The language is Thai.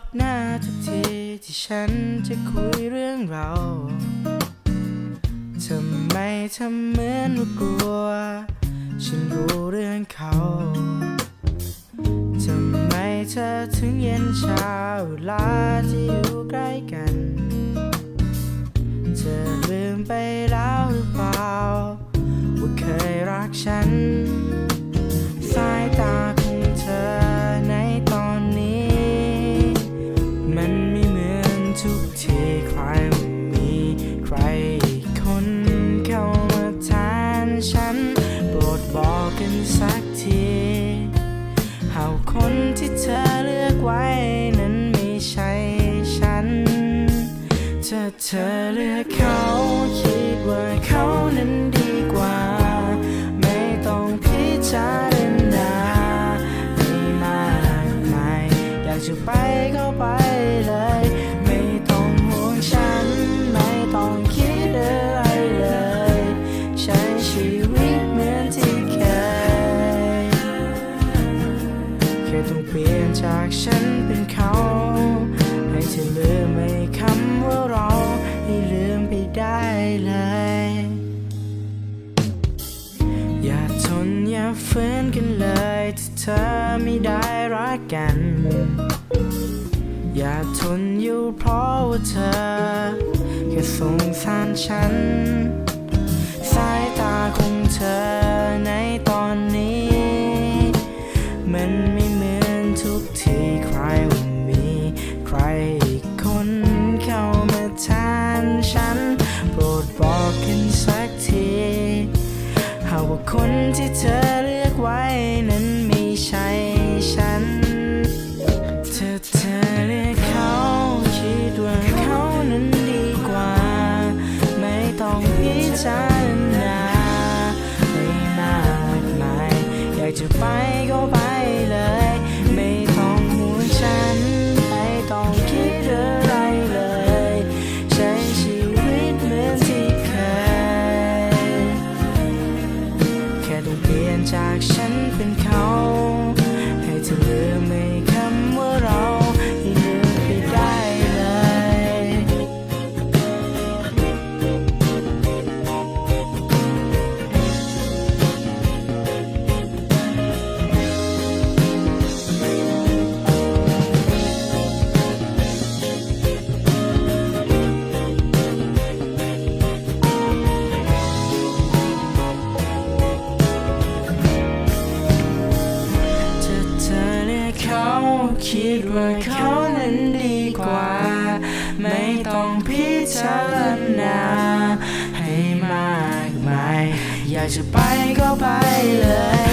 บหน้าทุกทีที่ฉันจะคุยเรื่องเราทำไมทำเหมือนว่ากลัว ฉันรู้เรื่องเขาทำไมเธอถึงเย็นชาเวลาที่อยู่ใกล้กัน เธอลืมไปแล้วหรือเปล่า ว่าเคยรักฉัน สักทีหาคนที่เธอเลือกไว้นั้นไม่ใช่ฉันถ้าเธอเลือกเขาคิดว่าเขานั้นดีกว่า ไม่ต้องพิจารณาให้มากมายอยากจะไปก็ไป แค่ต้องเปลี่ยนจากฉันเป็นเขา ให้เธอลืมไม่คำว่าเราให้ลืมไปได้เลย อย่าทนอย่าฝืนกันเลยถ้าเธอไม่ได้รักกัน อย่าทนอยู่เพราะว่าเธอแค่สงสารฉัน สายตาของเธอใน มันไม่เหมือนทุกทีใครว่ามีใครอีกคนเข้ามาแทนฉัน โปรดบอกกันสักทีหากว่าคนที่เธอเลือกไว้นั้นไม่ใช่ฉันเธอเธอเลือกเขาคิดว่าเขานั้นดีกว่า ไม่ต้องพิจารณาากจะไปก็ไปเลย คิดว่าเขานั้นดีกว่า ไม่ต้องพิจารณาให้มากมาย อยากจะไปก็ไปเลย